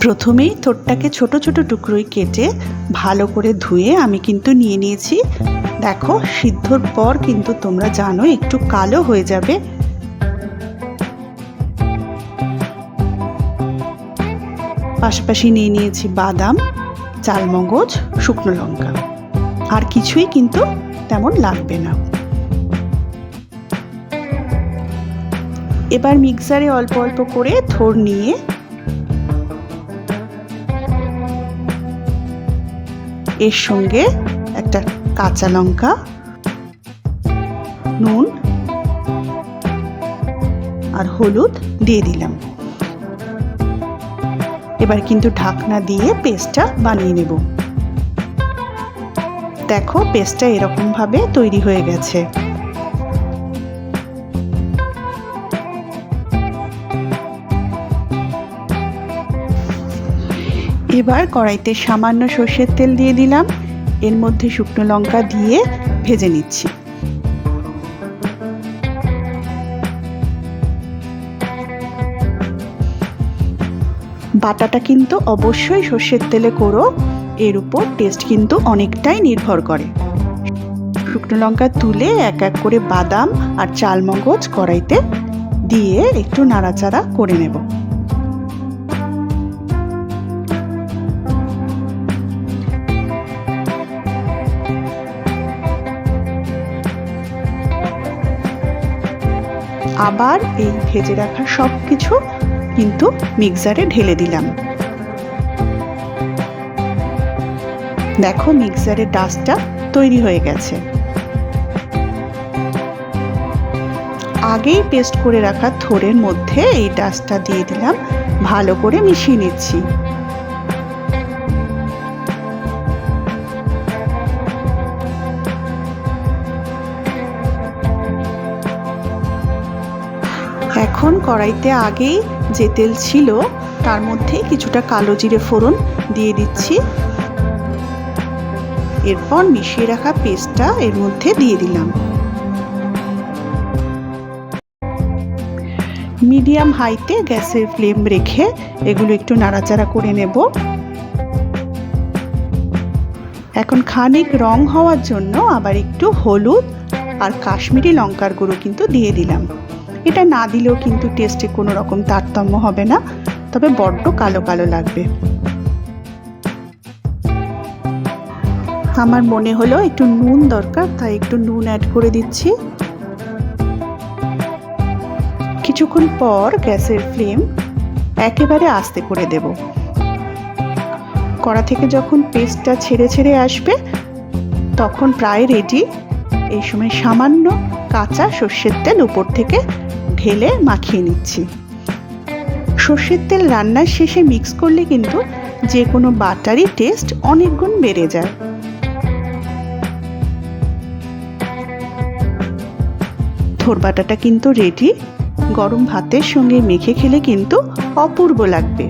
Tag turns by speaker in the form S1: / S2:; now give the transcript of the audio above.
S1: প্রথমেই থোরটাকে ছোট ছোট টুকরোই কেটে ভালো করে ধুয়ে আমি কিন্তু নিয়ে নিয়েছি। দেখো, সিদ্ধর পর কিন্তু তোমরা জানো একটু কালো হয়ে যাবে। পাশাপাশি নিয়ে নিয়েছি বাদাম, চালমগজ, শুকনো লঙ্কা। আর কিছুই কিন্তু তেমন লাগবে না। এবার মিক্সারে অল্প অল্প করে থোর নিয়ে এর সঙ্গে একটা কাঁচা লঙ্কা, নুন আর হলুদ দিয়ে দিলাম। এবার কিন্তু ঢাকনা দিয়ে পেস্টটা বানিয়ে নেব। দেখো, পেস্টটা এরকমভাবে তৈরি হয়ে গেছে। এবার কড়াইতে সামান্য সর্ষের তেল দিয়ে দিলাম। এর মধ্যে শুকনো লঙ্কা দিয়ে ভেজে নিচ্ছি। বাটাটা কিন্তু অবশ্যই সর্ষের তেলে করো। এর উপর টেস্ট কিন্তু অনেকটাই নির্ভর করে। শুকনো লঙ্কা তুলে এক এক করে বাদাম আর চালমগজ কড়াইতে দিয়ে একটু নাড়াচাড়া করে নেব। আবার এই ভেজে রাখা সব কিছু কিন্তু মিক্সারে ঢেলে দিলাম। দেখো মিক্সারের ডাস্টটা তৈরি হয়ে গেছে। আগেই পেস্ট করে রাখা থোরের মধ্যে এই ডাস্টটা দিয়ে দিলাম। ভালো করে মিশিয়ে নিচ্ছি। এখন কড়াইতে আগেই যে তেল ছিল, তার মধ্যে কিছুটা কালো জিরে ফোড়ন দিয়ে দিচ্ছি। এরপর মিশিয়ে রাখা পেস্টটা এর মধ্যে দিয়ে দিলাম। মিডিয়াম হাইতে গ্যাসের ফ্লেম রেখে এগুলো একটু নাড়াচাড়া করে নেব। এখন খানিক রং হওয়ার জন্য আবার একটু হলুদ আর কাশ্মীরি লঙ্কার গুঁড়ো কিন্তু দিয়ে দিলাম। এটা না দিলেও কিন্তু টেস্টে কোনো রকম তারতম্য হবে না, তবে বড্ড কালো কালো লাগবে। আমার মনে হলো একটু নুন দরকার, তাই একটু নুন অ্যাড করে দিচ্ছি। কিছুক্ষণ পর গ্যাসের ফ্লেম একেবারে আস্তে করে দেব। কড়া থেকে যখন পেস্টটা ছেড়ে ছেড়ে আসবে, তখন প্রায় রেডি এই সময় সামান্য কাঁচা সর্ষের তেল উপর থেকে ঢেলে মাখিয়ে নিচ্ছি। সর্ষের তেল রান্নার শেষে মিক্স করলে কিন্তু যে কোনো বাটারই টেস্ট অনেক গুণ বেড়ে যায়। থোর বাটাটা কিন্তু রেডি গরম ভাতের সঙ্গে মেখে খেলে কিন্তু অপূর্ব লাগবে।